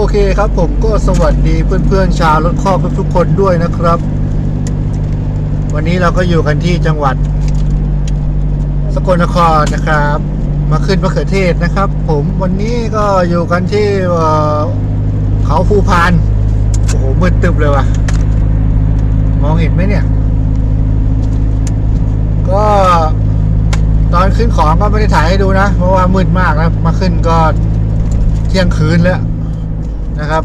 อเคครับผมก็สวัสดีเพื่อนๆชาวรถครอบทุกคนด้วยนะครับ วันนี้เราก็อยู่กันที่จังหวัด สกลนครนะครับ มาขึ้นมะเขือเทศนะครับ ผมวันนี้ก็อยู่กันที่เอ่อเขาภูพานโอ้โหมืดตึบเลยว่ะ มองเห็นไหมเนี่ย ก็ตอนขึ้นของก็ไม่ได้ถ่ายให้ดูนะ เพราะว่ามืดมากนะมาขึ้นก็เที่ยงคืนแล้ว นะครับ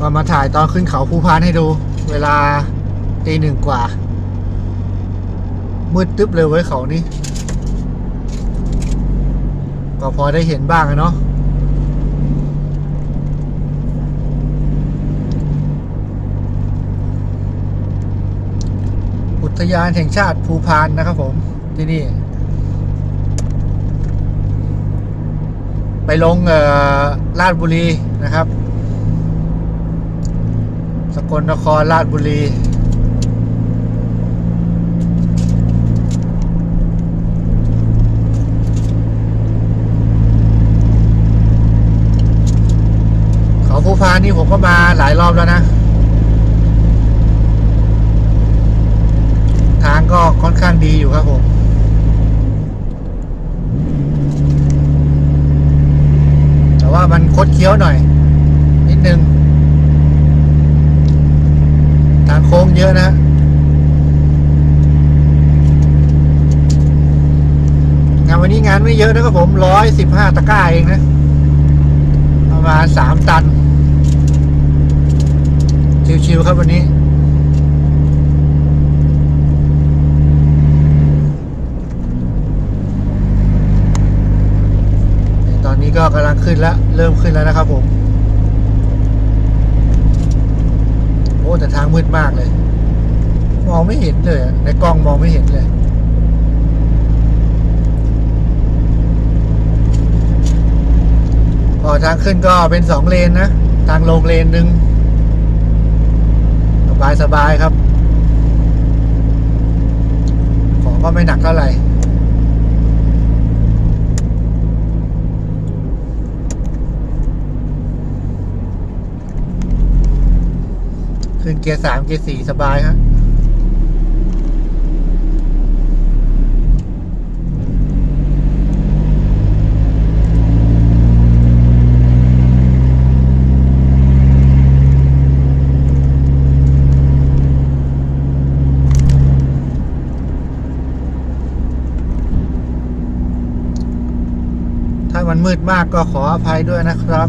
ก็มาถ่ายตอนขึ้นเขาภูพานให้ดู เวลาตีหนึ่งกว่า มืดตึ๊บเลยเว้เขานี่ ก็พอได้เห็นบ้างอะเนาะอุทยานแห่งชาติภูพานนะครับผมที่นี่ ไปลงลาดบุรีนะครับ สกลนครลาดบุรี เขาภูพานี่ผมก็มาหลายรอบแล้วนะ ทางก็ค่อนข้างดีอยู่ครับผม แต่ ว่ามันคดเคี้ยวหน่อย นิดนึง ทางโค้งเยอะนะงานวันนี้งานไม่เยอะนะครับผมร้อยสิบห้าตะกร้าเองนะ ประมาณสามตัน ชิวๆครับวันนี้ นี้ก็กำลังขึ้นแล้ว เริ่มขึ้นแล้วนะครับผม โอ้ แต่ทางมืดมากเลย มองไม่เห็นเลย ในกล้องมองไม่เห็นเลยพอทางขึ้นก็เป็นสองเลนนะ ทางลงเลนหนึ่งสบายสบายครับ ของก็ไม่หนักเท่าไหร่ ขึ้นเกียร์สามเกียร์สี่สบายฮะถ้ามันมืดมากก็ขออภัยด้วยนะครับ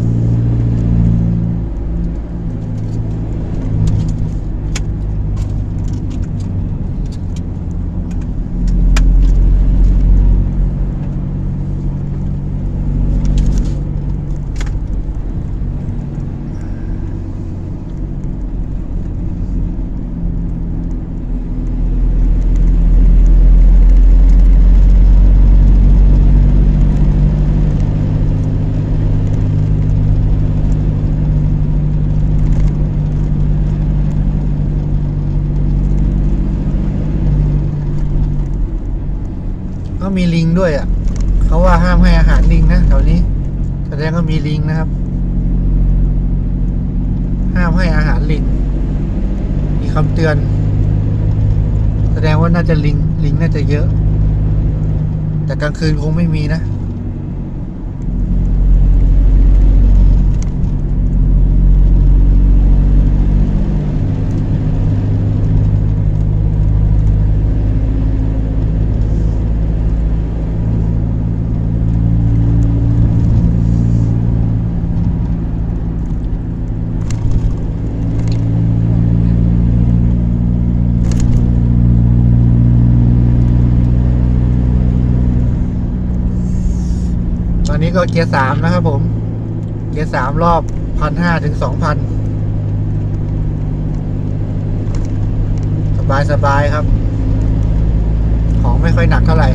ด้วยอะเขาว่าห้ามให้อาหารลิงนะแถวนี้ แสดงว่ามีลิงนะครับ ห้ามให้อาหารลิง มีคำเตือน แสดงว่าน่าจะลิงลิงน่าจะเยอะ แต่กลางคืนคงไม่มีนะ เกียร์สามนะครับผม เกียร์สามรอบพันห้าถึงสองพันสบายสบายครับ ของไม่ค่อยหนักเท่าไหร่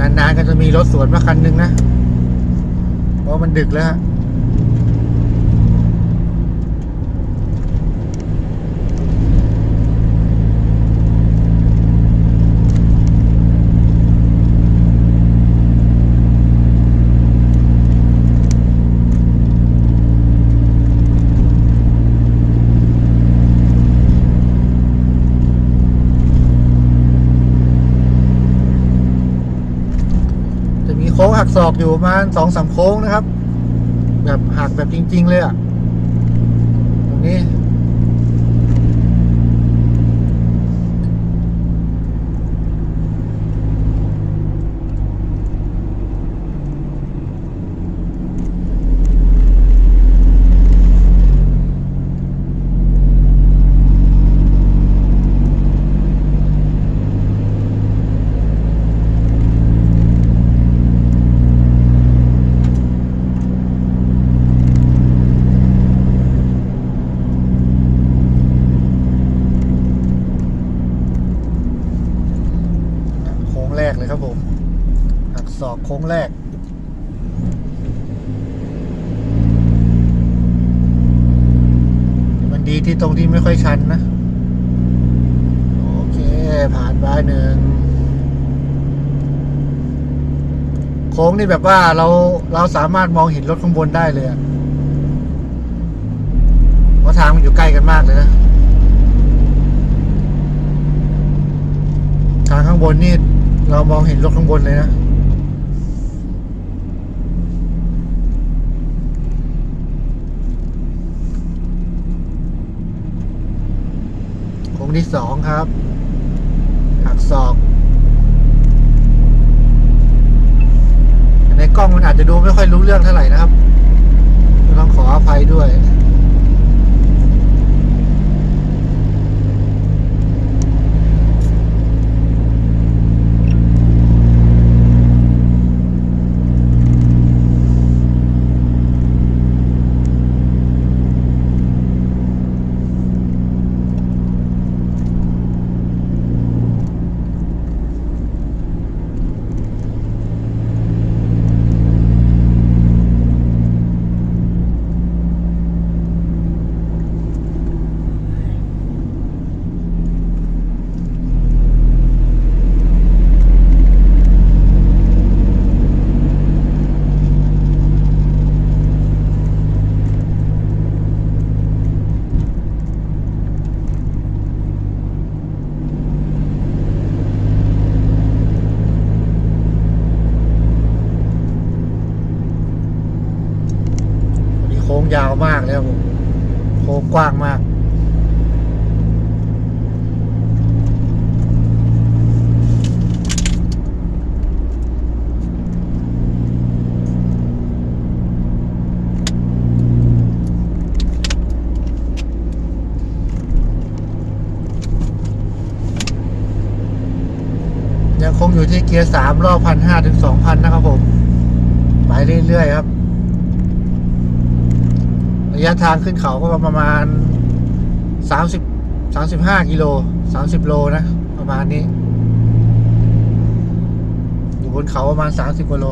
นานๆก็จะมีรถสวนมาคันหนึงนะ เพราะมันดึกแล้วฮะ ต ศอกอยู่ประมาณสองสามโค้งนะครับ แบบหักแบบจริง ๆ เลยอะตรงนี้ โค้งแรกเลยครับผม หักศอก โค้งแรก มันดีที่ตรงที่ไม่ค่อยชันนะ โอเค ผ่านไปหนึ่งโค้งนี่แบบว่าเราเราสามารถมองเห็นรถข้างบนได้เลยเพราะทางมันอยู่ใกล้กันมากเลยนะ ทางข้างบนนี่เรามองเห็นรถข้างบนเลยนะ อันที่สองครับ หักศอกในกล้องมันอาจจะดูไม่ค่อยรู้เรื่องเท่าไหร่นะครับต้องขออภัยด้วย ค้งยาวมากเลยครับผมโค้งกว้างมาก ยังคงอยู่ที่เกียร์สามรอบพันห้าถึงสองพันนะครับผม ไปเรื่อยๆครับ ระยะทางขึ้นเขาก็ประมาณสามสิบสามสิบห้ากิโลสามสิบโลนะ ประมาณนี้ อยู่บนเขาประมาณสามสิบกว่าโล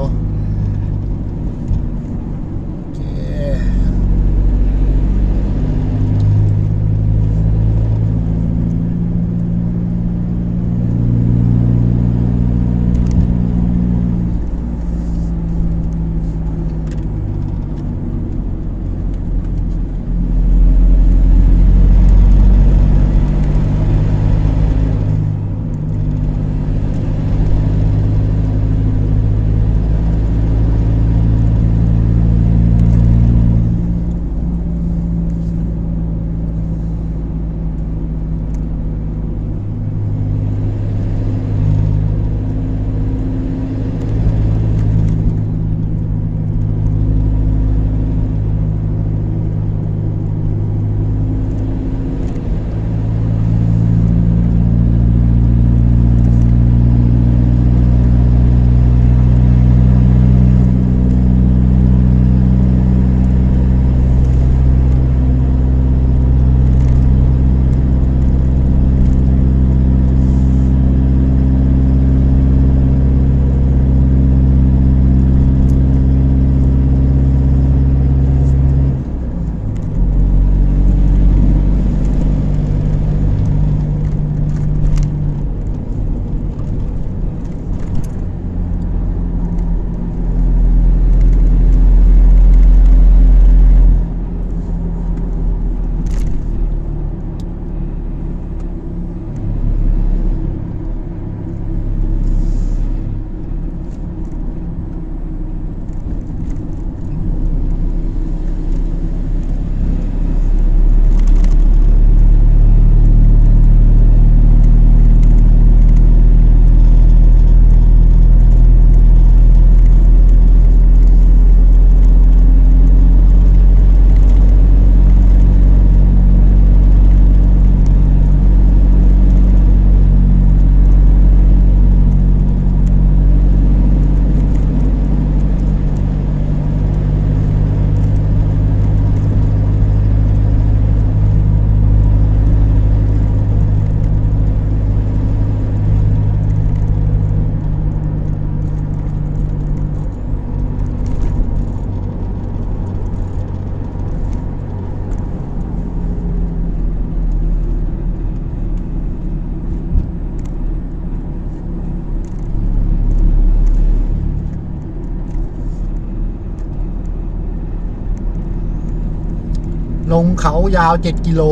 งเขายาวเจ็ดกิโล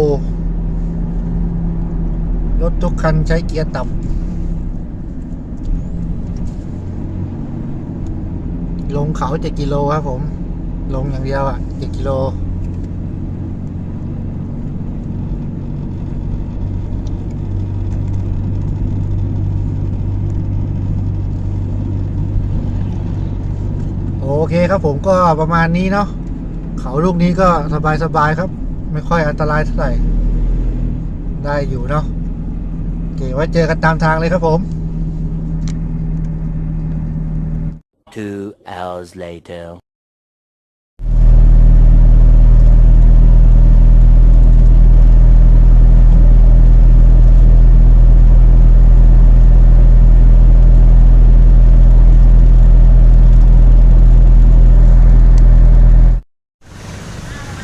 รถทุกคันใช้เกียร์ต่ำลงเขาเจ็ดกิโลครับผม ลงอย่างเดียวอะเจ็ดกิโลโอเคครับผมก็ประมาณนี้เนาะ เขาลูกนี้ก็สบายๆครับ ไม่ค่อยอันตรายเท่าไหร่ ได้อยู่เนาะเก๋ไว้เจอกันตามทางเลยครับผม Two hours later.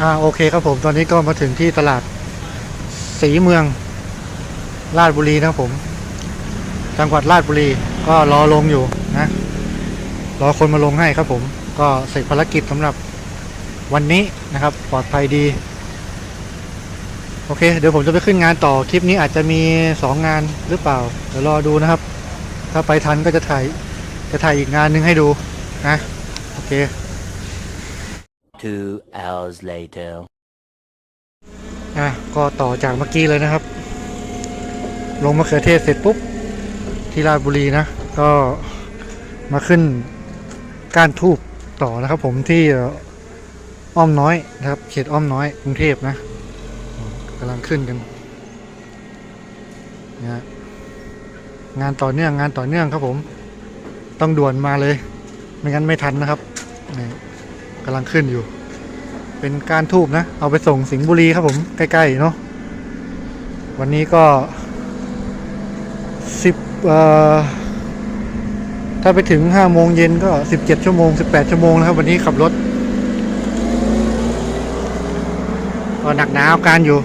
อ่าโอเคครับผมตอนนี้ก็มาถึงที่ตลาดสีเมืองราชบุรีนะครับผม จังหวัดราชบุรีก็รอลงอยู่นะรอคนมาลงให้ครับผม ก็เสร็จภารกิจสำหรับวันนี้นะครับ ปลอดภัยดี โอเค เดี๋ยวผมจะไปขึ้นงานต่อคลิปนี้อาจจะมีสองงานหรือเปล่าเดี๋ยวรอดูนะครับ ถ้าไปทันก็จะถ่ายจะถ่ายอีกงานหนึงให้ดูนะโอเค Two hours later. อะก็ต่อจากเมื่อกี้เลยนะครับ ลงมะเขือเทศเสร็จปุ๊บ ที่ราชบุรีนะ ก็มาขึ้นก้านทูบต่อนะครับผมที่อ้อมน้อยนะครับ เขตอ้อมน้อยกรุงเทพนะกำลังขึ้นกันนะฮะงานต่อเนื่องงานต่อเนื่องครับผม ต้องด่วนมาเลย ไม่งั้นไม่ทันนะครับนี่กำลังขึ้นอยู่ เป็นการทูบนะ เอาไปส่งสิงห์บุรีครับผม ใกล้ๆเนาะวันนี้ก็สิบถ้าไปถึงห้าโมงเย็นก็สิบเจ็ดชั่วโมงสิบแปดชั่วโมงนะครับ วันนี้ขับรถก็หนักหนาเอาการอยู่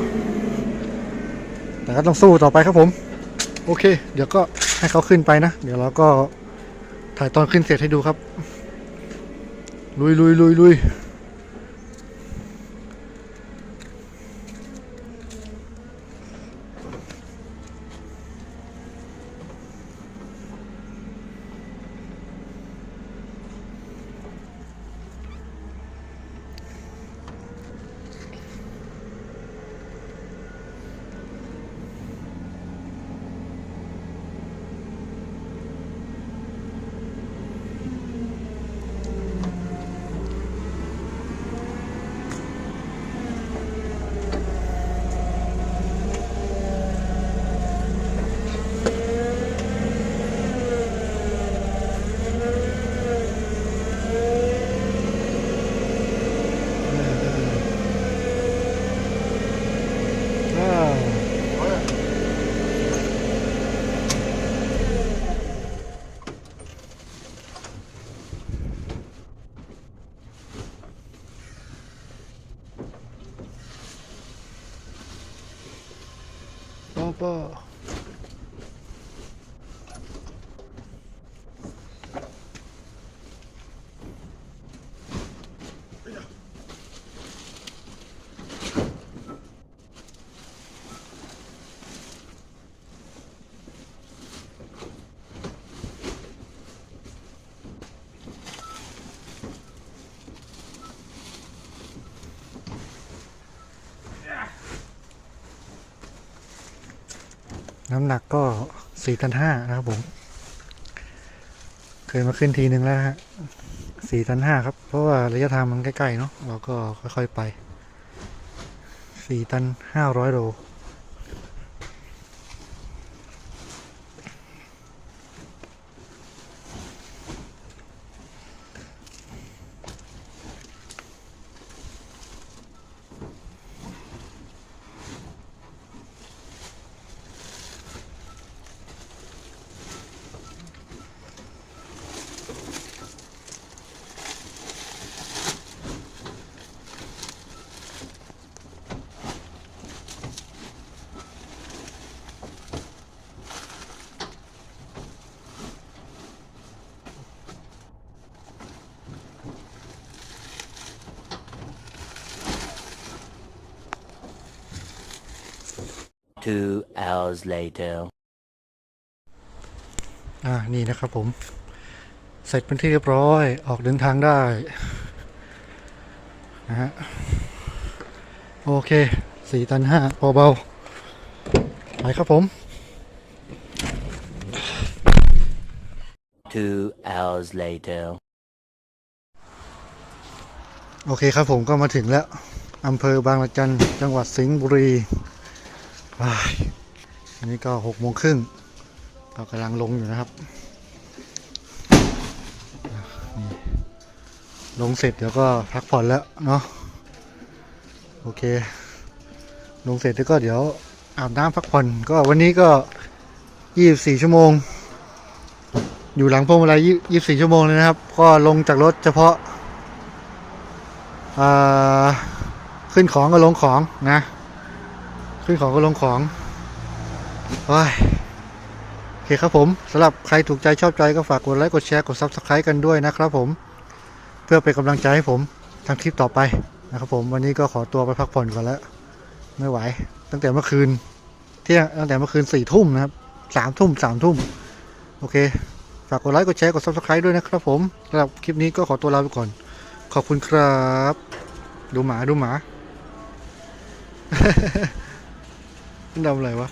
แต่ก็ต้องสู้ต่อไปครับผม โอเค เดี๋ยวก็ให้เขาขึ้นไปนะ เดี๋ยวเราก็ถ่ายตอนขึ้นเสร็จให้ดูครับ ลุยลุยลุยลุย น้ำหนักก็สี่ตันห้านะครับผม เคยมาขึ้นทีนึงแล้วฮะสี่ตันห้าครับ เพราะว่าระยะทางมันใกล้ๆเนาะเราก็ค่อยๆไปสี่ตันห้าร้อยโล Two hours later. อ่า นี่นะครับผม เสร็จเป็นที่เรียบร้อย ออกเดินทางได้ นะฮะ โอเค สี่ตันห้าเบาๆไปครับผม Two hours later. โอเคครับผมก็มาถึงแล้ว อำเภอบางละจัน จังหวัดสิงห์บุรีว้าย อันนี้ก็หกโมงครึ่งก็กำลังลงอยู่นะครับลงเสร็จเดี๋ยวก็พักผ่อนแล้วเนาะโอเค ลงเสร็จแล้วก็เดี๋ยวอาบน้ำพักผ่อนก็วันนี้ก็ยี่สิบสี่ชั่วโมง อยู่หลังพวงมาลัยยี่สิบสี่ชั่วโมงเลยนะครับ ก็ลงจากรถเฉพาะาขึ้นของก็ลงของนะ ขึ้นของก็ลงของโอ้ยโอเคครับผมสำหรับใครถูกใจชอบใจก็ฝากกดไลค์กดแชร์กด Subscribe กันด้วยนะครับผม เพื่อเป็นกำลังใจให้ผมทำคลิปต่อไปนะครับผมวันนี้ก็ขอตัวไปพักผ่อนก่อนแล้วไม่ไหว ตั้งแต่เมื่อคืนเที่ยงตั้งแต่เมื่อคืนสี่ทุ่มนะครับสามทุ่มสามทุ่มโอเค ฝากกดไลค์กดแชร์กด Subscribe ด้วยนะครับผมสำหรับคลิปนี้ก็ขอตัวลาไปก่อน ขอบคุณครับ ดูหมาดูหมา มันทำอะไรวะ